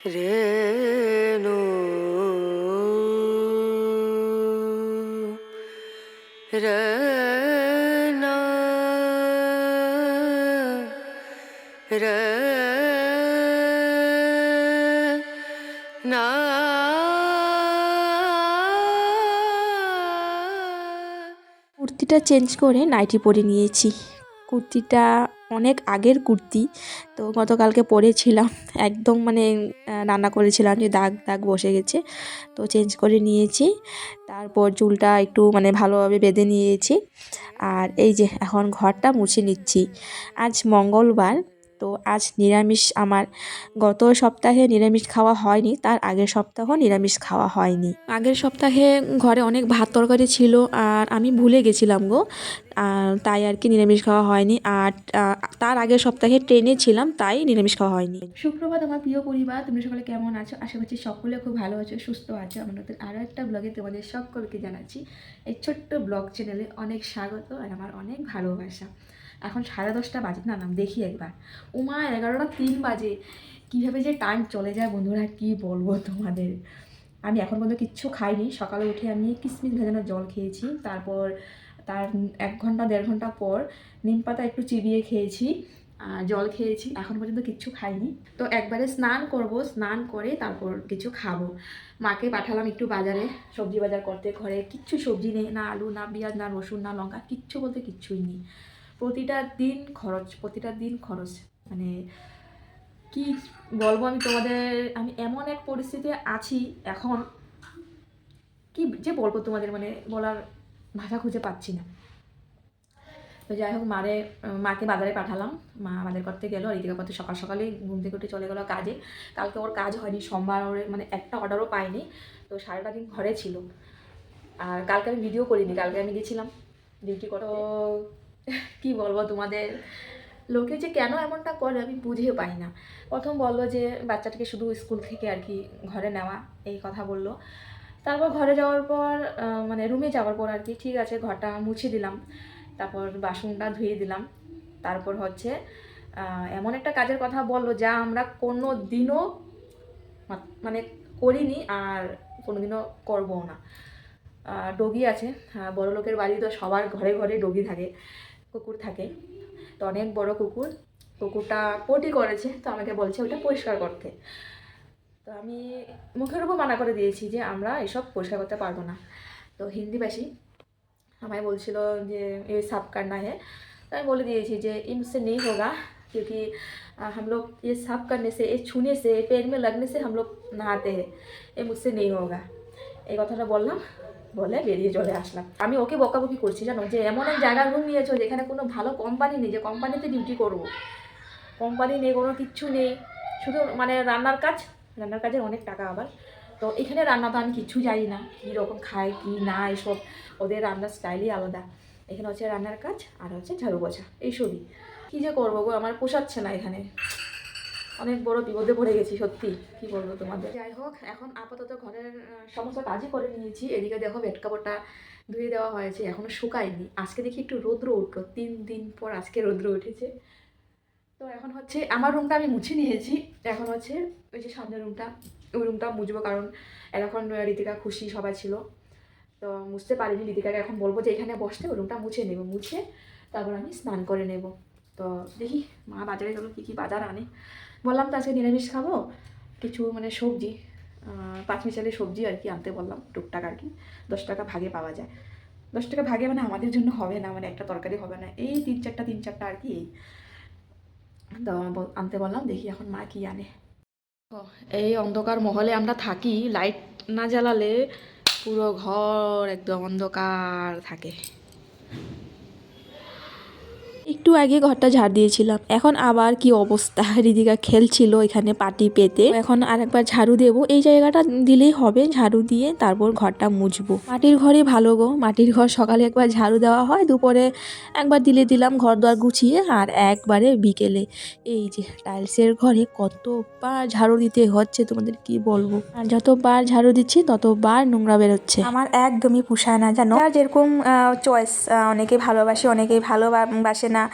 রেণু রনা রনা কুর্তিটা চেঞ্জ করে নাইটি পরে নিয়েছি। কুর্তিটা অনেক আগের কুর্তি, তো গতকালকে পরেছিলাম। একদম মানে রান্না করেছিলাম যে দাগ দাগ বসে গেছে, তো চেঞ্জ করে নিয়েছি। তারপর চুলটা একটু মানে ভালোভাবে বেঁধে নিয়েছি। আর এই যে এখন ঘরটা মুছে নিচ্ছি। আজ মঙ্গলবার তো আজ নিরামিষ আমার গত সপ্তাহে নিরামিষ খাওয়া হয়নি তার আগের সপ্তাহ নিরামিষ খাওয়া হয়নি। আগের সপ্তাহে ঘরে অনেক ভাত তরকারি ছিল আর আমি ভুলে গেছিলাম গো আর তাই আর কি নিরামিষ খাওয়া হয়নি আর তার আগের সপ্তাহে ট্রেনে ছিলাম তাই নিরামিষ খাওয়া হয়নি। সুপ্রভাত আমার প্রিয় পরিবার তোমরা সকলে কেমন আছো? আশা করছি সকলে খুব ভালো আছো সুস্থ আছো। আমার নতুন আরও একটা ব্লগে তোমাদের সকলকে জানাচ্ছি এই ছোট্ট ব্লগ চ্যানেলে অনেক স্বাগত আর আমার অনেক ভালোবাসা। এখন সাড়ে দশটা বাজে না না দেখি একবার। উমা, এগারোটা তিন বাজে। কীভাবে যে টাইম চলে যায় বন্ধুরা, কি বলব তোমাদের? আমি এখন পর্যন্ত কিচ্ছু খাইনি। সকালে উঠে আমি কিসমিস ভেজানো জল খেয়েছি। তারপর তার এক ঘণ্টা, দেড় ঘণ্টা পর নিম পাতা একটু চিবিয়ে খেয়েছি জল খেয়েছি। এখন পর্যন্ত কিচ্ছু খাইনি। তো একবারে স্নান করব। স্নান করে তারপর কিছু খাব। মাকে পাঠালাম একটু বাজারে। সবজি বাজার করতে, ঘরে কিচ্ছু সবজি নেই। না আলু, না পেঁয়াজ, না রসুন, না লঙ্কা, কিচ্ছু বলতে কিচ্ছুই নেই। প্রতিটা দিন খরচ, প্রতিটা দিন খরচ। মানে কি বলব আমি তোমাদের, আমি এমন এক পরিস্থিতি আছি, এখন কি যে বলব তোমাদের মানে বলার ভাষা খুঁজে পাচ্ছি না। তো যাই হোক, মারে, মাকে বাজারে পাঠালাম। মা বাজার করতে গেলো আর এদিকে করতে সকাল সকালেই ঘুম থেকে উঠে চলে গেলো কাজে। কালকে ওর কাজ হয়নি, সোমবার ওর মানে একটা অর্ডারও পাইনি, তো সারাটা দিন ঘরে ছিল। আর কালকে আমি ভিডিও করিনি, কালকে আমি গেছিলাম। ডিউটি করতে। তো কি বলব তোমাদের? লোকে যে কেন এমনটা করে আমি বুঝে পাই না। প্রথম বলল যে বাচ্চাটাকে শুধু স্কুল থেকে আর কি ঘরে নেওয়া, এই কথা বলল। তারপর ঘরে যাওয়ার পর মানে রুমে যাওয়ার পর আর কি, ঠিক আছে, ঘরটা মুছে দিলাম। তারপর বাসনটা ধুয়ে দিলাম। তারপর হচ্ছে এমন একটা কাজের কথা বলল যা আমরা কোনো দিনও মানে করিনি আর কোনোদিনও করবও না। ডগি আছে। বড় লোকের বাড়ি তো সবার ঘরে ঘরে ডগি থাকে, কুকুর থাকে। তো অনেক বড় কুকুর, কুকুরটা পটি করেছে, তো আমাকে বলছে ওটা পরিষ্কার করতে। তো আমি মুখের উপর মানা করে দিয়েছি যে আমরা এসব পরিষ্কার করতে পারব না। তো হিন্দিভাষী আমায় বলছিল যে, এ সাপ কান্না হে। তো আমি বলে দিয়েছি যে ইমসে নেই হোগা क्योंकि हम এ সাপ साफ সে, এ ছুনে সে से মে লগ্নে সে से নাহাতে হে। এ हैं নেই হোগা। এই কথাটা বললাম। বলে বেরিয়ে চলে আসলাম। আমি ওকে বকাবকি করছি, জানো? যে এমন এক জায়গার রুম নিয়েছো যেখানে কোনো ভালো কোম্পানি নেই, যে কোম্পানিতে ডিউটি করব। কোম্পানি নেই, কোনো কিচ্ছু নেই। শুধু মানে রান্নার কাজ, রান্নার কাজের অনেক টাকা আবার। তো এখানে রান্না তো আমি কিছু জানি না, কী রকম খায়, কী না, এসব। ওদের রান্নার স্টাইলই আলাদা। এখানে হচ্ছে রান্নার কাজ আর হচ্ছে ঝাড়ু পোছা এইসবই কী যে করব গো, আমার পোষাচ্ছে না এখানে। অনেক বড় বিপদে পড়ে গেছি সত্যি। কি বলব তোমাদের? যাই হোক এখন আপাতত ঘরের সমস্ত কাজই করে নিয়েছি। এদিকে দেখো বেড কাপড়টা ধুয়ে দেওয়া হয়েছে এখনও শুকায়নি। আজকে দেখি একটু রৌদ্র উঠল। তিন দিন পর আজকে রৌদ্র উঠেছে। তো এখন হচ্ছে আমার রুমটা আমি মুছে নিয়েছি। এখন হচ্ছে ওই যে সামনের রুমটা ওই রুমটা মুছবো কারণ এখন রীতিকা খুশি সবাই ছিল। তো মুছতে পারিনি রীতিকাকে এখন বলব যে এখানে বসতে ওই রুমটা মুছে নেব। মুছে তারপর আমি স্নান করে নেব। তো দেখি মা বাজারে গেলো, কী কী বাজার আনে। বললাম তো আজকে নিরামিষ খাব, কিছু মানে সবজি পাঁচ মিশালি সবজি আর কি আনতে বললাম, টুকটাক আর কি। দশ টাকা ভাগে পাওয়া যায়। দশ টাকা ভাগে মানে আমাদের জন্য হবে না মানে একটা তরকারি হবে না। এই তিন চারটা তিন চারটা আর কি তো আনতে বললাম, দেখি এখন মা কি আনে। এই অন্ধকার মহলে আমরা থাকি, লাইট না জ্বালালে পুরো ঘর একদম অন্ধকার থাকে। একটু আগে ঘরটা ঝাড় দিয়েছিলাম। এখন আবার কি অবস্থা? রিদিকা খেলছিল এখানে পাটি পেতে। এখন আরেকবার ঝাড়ু দেব। এই জায়গাটা দিলেই হবে। ঝাড়ু দিয়ে তারপর ঘরটা মুছবো। মাটির ঘরই ভালো গো। মাটির ঘর সকালে একবার ঝাড়ু দেওয়া হয়। দুপুরে একবার দিলে দিলাম ঘর দোয়ার গুছিয়ে। আর একবারে বিকেলে। এই যে টাইলসের ঘরে কতবার ঝাড়ু দিতে হচ্ছে তোমাদের কি বলব? আর যতবার ঝাড়ু দিচ্ছি, ততবার নোংরা বেরোচ্ছে। আমার একদমই পুষায় না, জানো? যেরকম চয়েস অনেকে ভালোবাসে অনেকে ভালোবাসে না। না।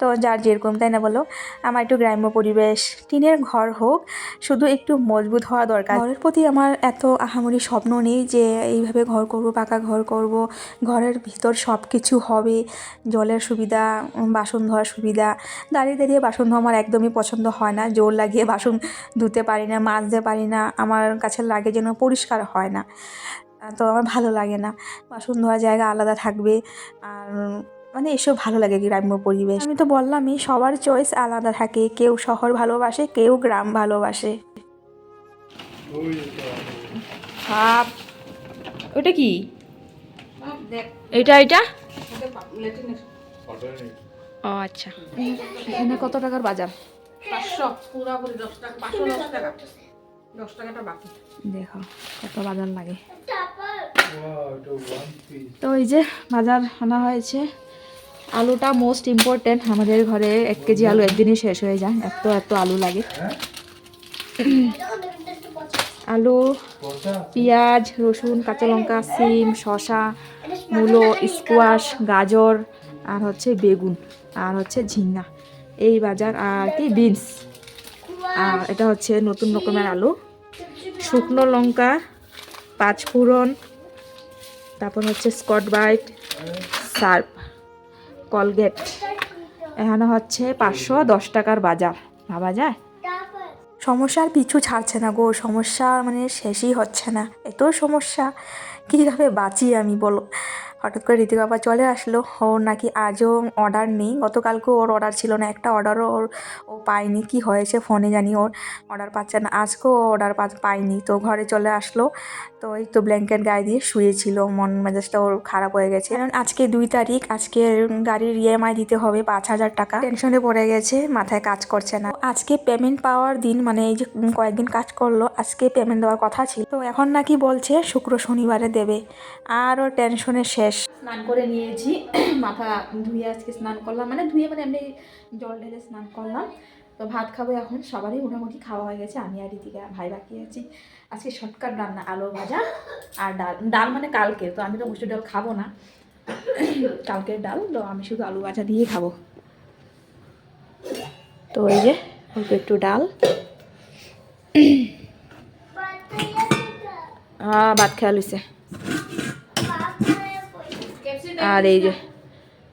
তো যার যেরকম, তাই না বলো? আমার একটু গ্রাম্য পরিবেশ, টিনের ঘর হোক, শুধু একটু মজবুত হওয়া দরকার। ঘরের প্রতি আমার এত আহামরি স্বপ্ন নেই যে এইভাবে ঘর করব, পাকা ঘর করব। ঘরের ভিতর সব কিছু হবে, জলের সুবিধা, বাসন ধোয়ার সুবিধা। দাঁড়িয়ে দাঁড়িয়ে বাসন ধোয়া আমার একদমই পছন্দ হয় না। জোর লাগিয়ে বাসন ধুতে পারি না, মাজতে পারি না, আমার কাছে লাগে যেন পরিষ্কার হয় না। তো আমার ভালো লাগে না। বাসন ধোয়ার জায়গা আলাদা থাকবে। আর মানে এসব ভালো লাগে গ্রাম্য পরিবেশ। আমি তো বললামই সবার চয়েস আলাদা থাকে। কেউ শহর ভালোবাসে কেউ গ্রাম ভালোবাসে। সাপ ওটা কি? এটা এটা? ও আচ্ছা। এখানে কত টাকার বাজার? দেখো কত বাজার লাগে। তো এই যে বাজার আনা হয়েছে। আলুটা মোস্ট ইম্পর্টেন্ট আমাদের ঘরে এক কেজি আলু একদিনই শেষ হয়ে যায়। এত এত আলু লাগে। আলু, পেঁয়াজ, রসুন, কাঁচা লঙ্কা, সিম, শসা, মূলো স্কোয়াশ গাজর, আর হচ্ছে বেগুন, আর হচ্ছে ঝিঙ্গা এই বাজার আর কি বিনস আর এটা হচ্ছে নতুন রকমের আলু। শুকনো লঙ্কা, পাঁচফোড়ন, তারপর হচ্ছে স্কট বাইট সার্ফ। কলগেট। এখানে হচ্ছে পাঁচশো দশ টাকার বাজার। ভাবা যায়? সমস্যার পিছু ছাড়ছে না গো, সমস্যা মানে শেষই হচ্ছে না। এত সমস্যা, কীভাবে বাঁচি আমি বলো? হঠাৎ করে ঋতিক বাবা চলে আসলো। ওর নাকি আজও অর্ডার নেই। গতকালকেও ওর অর্ডার ছিল না। একটা অর্ডারও ওর ও পায়নি। কি হয়েছে ফোনে জানি ওর অর্ডার পাচ্ছে না। আজকেও ও অর্ডার পায়নি। তো ঘরে চলে আসলো। তো এই তো ব্ল্যাঙ্কেট গায়ে দিয়ে শুয়েছিল। মন মেজাজটা ওর খারাপ হয়ে গেছে। কারণ আজকে দুই তারিখ। আজকে গাড়ির ইএমআই দিতে হবে পাঁচ হাজার টাকা। টেনশনে পড়ে গেছে। মাথায় কাজ করছে না। আজকে পেমেন্ট পাওয়ার দিন মানে এই যে কয়েকদিন কাজ করল, আজকে পেমেন্ট দেওয়ার কথা ছিল। তো এখন নাকি বলছে শুক্র শনিবারে দেবে। আর ওর টেনশনে শেষ। স্নান করে নিয়েছি। মাথা ধুয়ে আজকে স্নান করলাম। মানে ধুয়ে মানে এমনি জল ঢেলে স্নান করলাম। তো ভাত খাব এখন। সবারই মোটামুটি খাওয়া হয়ে গেছে। আমি আর রীতিকা ভাই বাকি আছি। আজকে শর্টকাট রান্না আলু ভাজা আর ডাল। ডাল মানে কালকে তো আমি তো মুসুর ডাল খাব না। কালকের ডাল, তো আমি শুধু আলু ভাজা দিয়ে খাব। তো এই যে, অল্প একটু ডাল। ভাত খেয়াল হয়েছে আর এই যে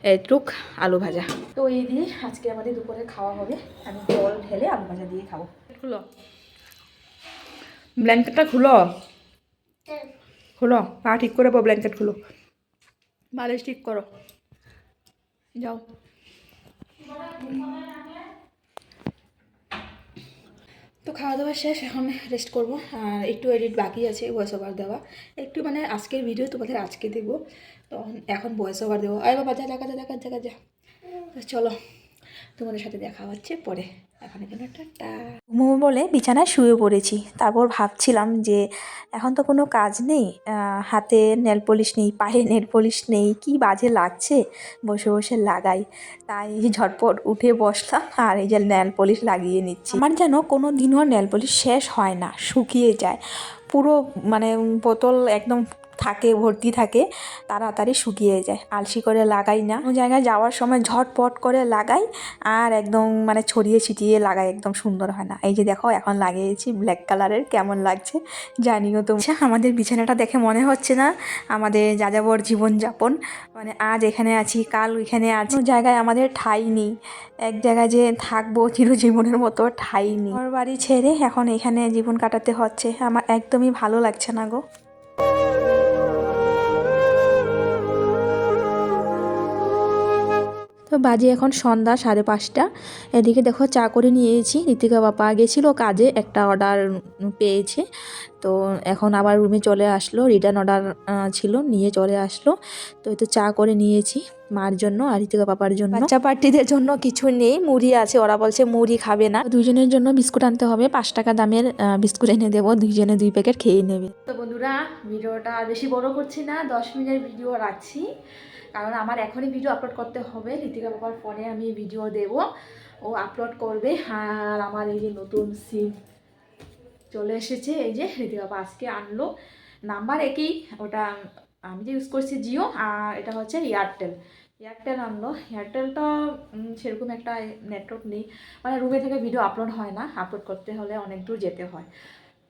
এটুক আলু ভাজা। তো এই দিয়ে আজকে আমাদের দুপুরে খাওয়া হবে। আমি জল ঢেলে আলু ভাজা দিয়ে খাব। খুলো। ব্ল্যাঙ্কেটটা খুলো। খুলো। পা ঠিক করে পো ব্ল্যাঙ্কেট খুলো। বালিশ ঠিক করো। যাও। তো খাওয়া দাওয়া শেষ, এখন রেস্ট করব। আর একটু এডিট বাকি আছে ভয়েস ওভার দেওয়া। একটু মানে আজকের ভিডিও তোমাদের আজকে দেবো তখন এখন ভয়েস ওভার দেবো আরে বাবা, যা দেখা যা দেখা যা চলো। তোমাদের সাথে দেখা হচ্ছে পরে। এখন এখানে টাটা বলে, বিছানায় শুয়ে পড়েছি। তারপর ভাবছিলাম যে, এখন তো কোনো কাজ নেই। হাতে নেল পলিশ নেই, পায়ে নেল পলিশ নেই, কি বাজে লাগছে? বসে বসে লাগাই। তাই ঝটপট উঠে বসলাম আর এই যে নেল পলিশ লাগিয়ে নিচ্ছি। আমার যেন কোনো দিনও নেল পলিশ শেষ হয় না, শুকিয়ে যায়। পুরো মানে বোতল একদম থাকে ভর্তি থাকে তাড়াতাড়ি শুকিয়ে যায়। আলসি করে লাগাই না। কোনো জায়গায় যাওয়ার সময় ঝটপট করে লাগাই আর একদম মানে ছড়িয়ে ছিটিয়ে লাগাই একদম সুন্দর হয় না। এই যে দেখো এখন লাগিয়েছি ব্ল্যাক কালারের কেমন লাগছে জানিও তো। আচ্ছা, আমাদের বিছানাটা দেখে মনে হচ্ছে না আমাদের যাযাবর জীবনযাপন। মানে আজ এখানে আছি কাল ওইখানে আছি। জায়গায় আমাদের ঠাঁই নেই। এক জায়গায় যে থাকব চিরজীবনের মতো ঠাঁই নেই। আমার বাড়ি ছেড়ে এখন এখানে জীবন কাটাতে হচ্ছে। আমার একদমই ভালো লাগছে না গো। তো বাজে এখন সন্ধ্যা সাড়ে পাঁচটা। এদিকে দেখো চা করে নিয়েছি। ঋতিকা বাপা গেছিল কাজে, একটা অর্ডার পেয়েছে। তো এখন আবার রুমে চলে আসলো। রিটার্ন অর্ডার ছিল নিয়ে চলে আসলো। তো তো চা করে নিয়েছি মার জন্য আর ঋতিকা পাপার জন্য। বাচ্চা পার্টিদের জন্য কিছু নেই মুড়ি আছে। ওরা বলছে মুড়ি খাবে না। দুইজনের জন্য বিস্কুট আনতে হবে। পাঁচ টাকা দামের বিস্কুট এনে দেবো। দুইজনে দুই প্যাকেট খেয়ে নেবে। তো বন্ধুরা ভিডিওটা আর বেশি বড় করছি না। দশ মিনিটের ভিডিও রাখছি। কারণ আমার এখনই ভিডিও আপলোড করতে হবে। ঋতিকা বাবার ফোনে আমি ভিডিও দেব। ও আপলোড করবে। আর আমার এই যে নতুন সিম চলে এসেছে, এই যে ঋতিকা বাবা আজকে আনলো। নাম্বার একই, ওটা আমি যে ইউজ করছি জিও, আর এটা হচ্ছে এয়ারটেল এয়ারটেল আনলো। এয়ারটেলটা সেরকম একটা নেটওয়ার্ক নেই। মানে রুমে থেকে ভিডিও আপলোড হয় না। আপলোড করতে হলে অনেক দূর যেতে হয়।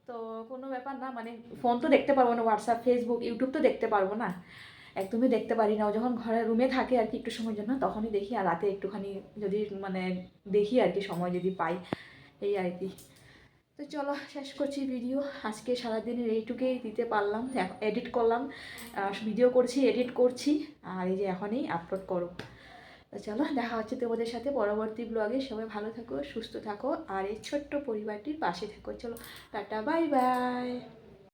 তো কোনো ব্যাপার না মানে ফোন তো দেখতে পারব না হোয়াটসঅ্যাপ ফেসবুক ইউটিউব তো দেখতে পারব না। একদমই দেখতে পারি না। যখন ঘরে রুমে থাকে আর কি একটু সময়ের জন্য, তখনই দেখি। আর রাতে একটুখানি যদি মানে দেখি আর কি সময় যদি পাই, এই আর কি। তো চলো, শেষ করছি ভিডিও আজকে সারাদিনের এইটুকুই দিতে পারলাম। এডিট করলাম। ভিডিও করছি এডিট করছি। আর এই যে এখনই আপলোড করো। তো চলো, দেখা হচ্ছে তোমাদের সাথে পরবর্তী ব্লগে সবাই ভালো থাকো, সুস্থ থাকো। আর এই ছোট্ট পরিবারটির পাশে থাকো। চলো, টাটা বাই বাই